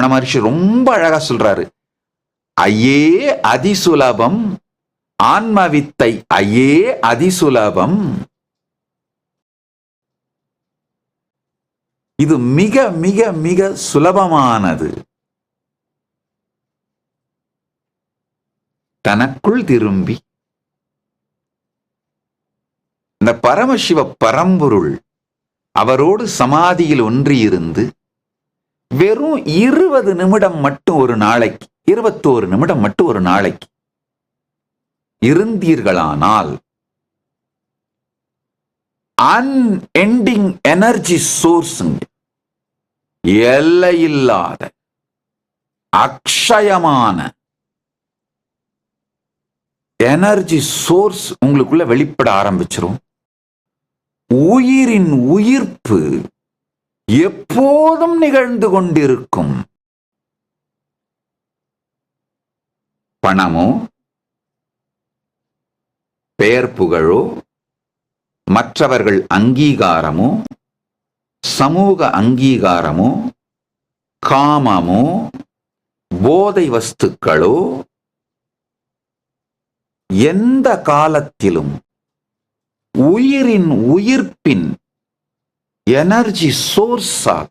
ரமண மகர்ஷி ரொம்ப அழகா சொல்றாரு. ஐயே அதிசுலபம் ஆன்மவித்தை ஐயே அதிசுலபம். இது மிக மிக மிக சுலபமானது. தனக்குள் திரும்பி. இந்த பரமசிவ பரம்பொருள் அவரோடு சமாதியில் ஒன்றியிருந்து வெறும் இருபது நிமிடம் மட்டும் ஒரு நாளைக்கு இருபத்தோரு நிமிடம் மட்டும் ஒரு நாளைக்கு இருந்தீர்களானால் அன்எண்டிங் எனர்ஜி சோர்ஸுங்க எல்லையில்லாத அக்ஷயமான எனர்ஜி சோர்ஸ் உங்களுக்குள்ள வெளிப்பட ஆரம்பிச்சிரும். உயிரின் உயிர்ப்பு எப்போதும் நிகழ்ந்து கொண்டிருக்கும். பணமோ பெயர் புகழோ மற்றவர்கள் அங்கீகாரமோ சமூக அங்கீகாரமோ காமமோ போதை வஸ்துக்களோ எந்த காலத்திலும் உயிரின் உயிர்ப்பின் எனர்ஜி சோர்ஸாக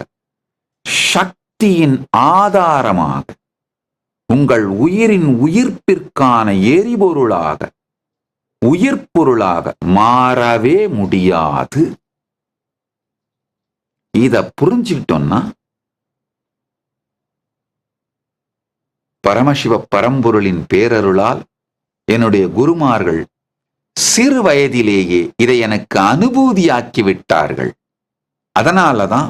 சக்தியின் ஆதாரமாக உங்கள் உயிரின் உயிர்ப்பிற்கான எரிபொருளாக உயிர்ப்பொருளாக மாறவே முடியாது. இத புரிஞ்சுக்கிட்டோம்னா பரமசிவ பரம்பொருளின் பேரருளால் என்னுடைய குருமார்கள் சிறு வயதிலேயே இதை எனக்கு அனுபூதியாக்கி விட்டார்கள் அதனாலதான்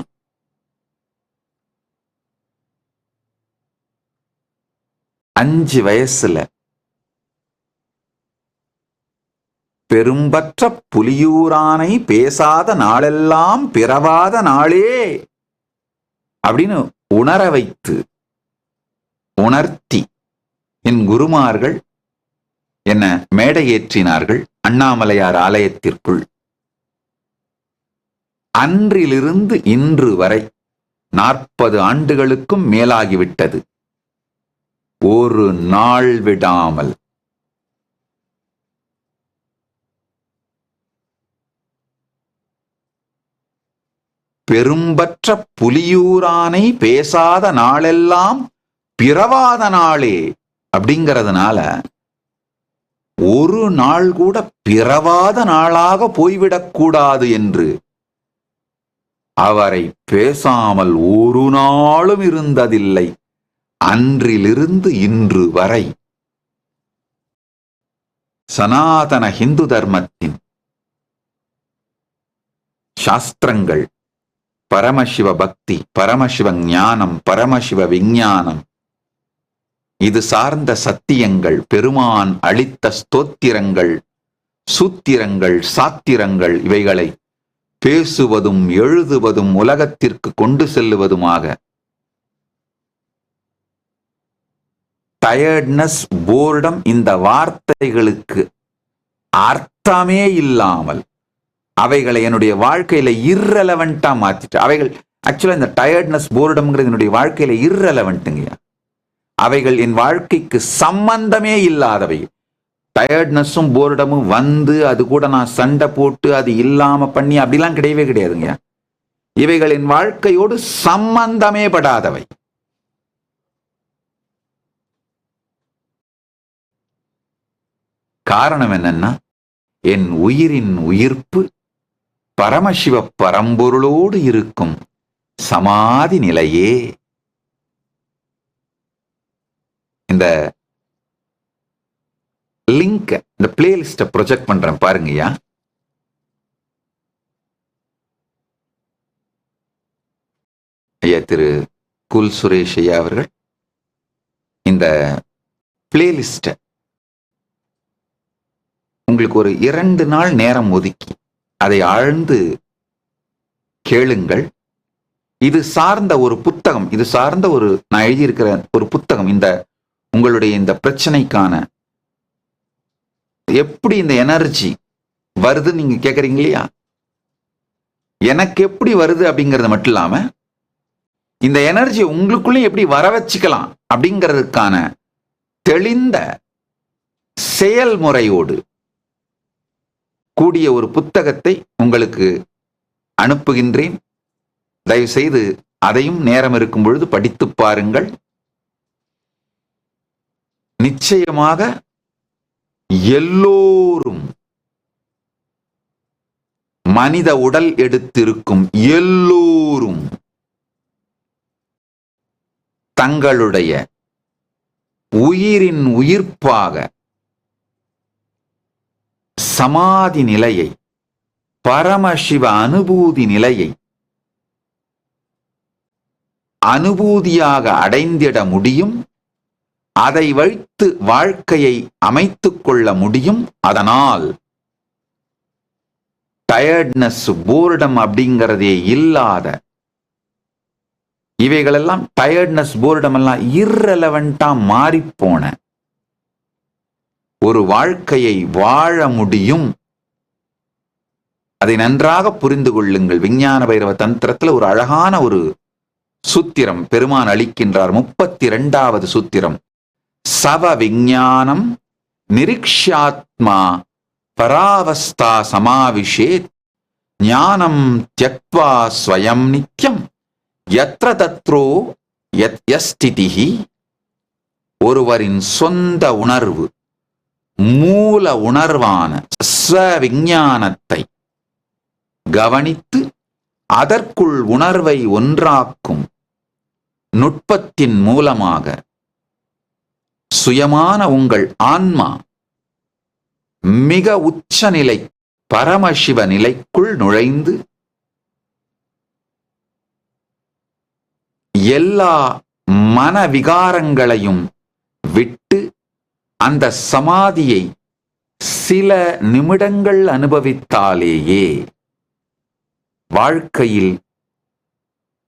அஞ்சு வயசுல பெரும்பற்ற புலியூரானை பேசாத நாளெல்லாம் பிறவாத நாளே அப்படின்னு உணர வைத்து உணர்த்தி என் குருமார்கள் என்ன மேடை ஏற்றினார்கள் அண்ணாமலையார் ஆலயத்திற்குள். அன்றிலிருந்து இன்று வரை நாற்பது ஆண்டுகளுக்கும் மேலாகிவிட்டது. ஒரு நாள் விடாமல். பெரும்பற்ற புலியூரானை பேசாத நாளெல்லாம் பிறவாத நாளே அப்படிங்கிறதுனால ஒரு நாள் கூட பிறவாத நாளாக போய்விடக்கூடாது என்று அவரை பேசாமல் ஒரு நாளும் இருந்ததில்லை. அன்றிலிருந்து இன்று வரை. சனாதன ஹிந்து தர்மத்தின் சாஸ்திரங்கள் பரமசிவ பக்தி பரமசிவ ஞானம் பரமசிவ விஞ்ஞானம் இது சார்ந்த சத்தியங்கள் பெருமான் அளித்த ஸ்தோத்திரங்கள் சூத்திரங்கள் சாத்திரங்கள் இவைகளை பேசுவதும் எழுதுவதும் உலகத்திற்கு கொண்டு செல்லுவதுமாக. டயர்ட்னஸ் போர்டம் இந்த வார்த்தைகளுக்கு அர்த்தமே இல்லாமல் அவைகளை என்னுடைய வாழ்க்கையில இர்ரெலவெண்டா மாத்திட்டு அவைகள் ஆக்சுவலா இந்த டயர்ட்னஸ் போர்டம்ங்கிறது என்னுடைய வாழ்க்கையில இர்ரெலவெண்ட்டுங்கய்யா அவைகள் என் வாழ்க்கைக்கு சம்பந்தமே இல்லாதவை. டயர்ட்னஸும் போர்டமும் வந்து அது கூட நான் சண்டை போட்டு அது இல்லாம பண்ணி அப்படிலாம் கிடையவே கிடையாதுங்க. இவைகளின் வாழ்க்கையோடு சம்பந்தமே படாதவை. காரணம் என்னன்னா என் உயிரின் உயிர்ப்பு பரமசிவ பரம்பொருளோடு இருக்கும் சமாதி நிலையே. இந்த லிங்க இந்த பிளேலிஸ்ட ப்ரொஜெக்ட் பண்றேன் பாருங்கய்யா ஐயா. திரு குல் சுரேஷ் ஐயா அவர்கள் இந்த பிளேலிஸ்ட உங்களுக்கு ஒரு இரண்டு நாள் நேரம் ஒதுக்கி அதை ஆழ்ந்து கேளுங்கள். இது சார்ந்த ஒரு புத்தகம் இது சார்ந்த ஒரு நான் எழுதியிருக்கிற ஒரு புத்தகம் இந்த உங்களுடைய இந்த பிரச்சனைக்கான எப்படி இந்த எனர்ஜி வருதுன்னு நீங்க கேட்குறீங்க இல்லையா? எனக்கு எப்படி வருது அப்படிங்கறது மட்டும் இல்லாம இந்த எனர்ஜி உங்களுக்குள்ளே எப்படி வர வச்சுக்கலாம் அப்படிங்கிறதுக்கான தெளிந்த செயல்முறையோடு கூடிய ஒரு புத்தகத்தை உங்களுக்கு அனுப்புகின்றேன். தயவு செய்து அதையும் நேரம் இருக்கும் பொழுது படித்து பாருங்கள். நிச்சயமாக எல்லோரும் மனித உடல் எடுத்திருக்கும் எல்லோரும் தங்களுடைய உயிரின் உயிர்ப்பாக சமாதி நிலையை பரமசிவ அனுபூதி நிலையை அனுபூதியாக அடைந்திட முடியும். அதை வைத்து வாழ்க்கையை அமைத்துக் கொள்ள முடியும். அதனால் டயர்ட்னஸ் போர்டம் அப்படிங்கிறதே இல்லாத இவைகளெல்லாம் டயர்ட்னஸ் போர்டம் எல்லாம் இர்ரெலவெண்டா மாறிப்போன ஒரு வாழ்க்கையை வாழ முடியும். அதை நன்றாக புரிந்து கொள்ளுங்கள். விஞ்ஞான பைரவ தந்திரத்தில் ஒரு அழகான ஒரு சூத்திரம் பெருமான் அளிக்கின்றார். முப்பத்தி இரண்டாவது சூத்திரம். சவ விஞ்ஞானம் நிரிக்ஷாத்மா பராவஸ்தா சமாவிஷேத் ஞானம் தியக்வா ஸ்வயம் நித்யம். எத்திர தத்ரோ யத் யஸ்திதிஹி. ஒருவரின் சொந்த உணர்வு மூல உணர்வான ஸ்வ விஞ்ஞானத்தை கவனித்து அதற்குள் உணர்வை ஒன்றாக்கும் நுட்பத்தின் மூலமாக சுயமான உங்கள் ஆன்மா மிக உச்சநிலை பரமசிவ நிலைக்குள் நுழைந்து எல்லா மன விகாரங்களையும் விட்டு அந்த சமாதியை சில நிமிடங்கள் அனுபவித்தாலேயே வாழ்க்கையில்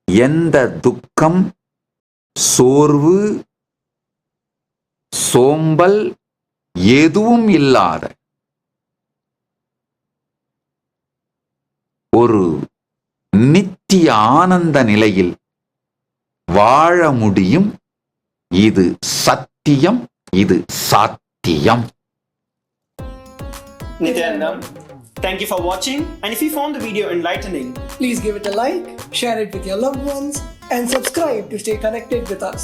எந்த துக்கம் சோர்வு சோம்பல் எதுவும் இல்லாத ஒரு நித்திய ஆனந்த நிலையில் வாழ முடியும் இது சத்தியம் இது சாத்தியம் Nithyanandam thank you for watching. And if you found the video enlightening, Please give it a like, share it with your loved ones, and subscribe to stay connected with us.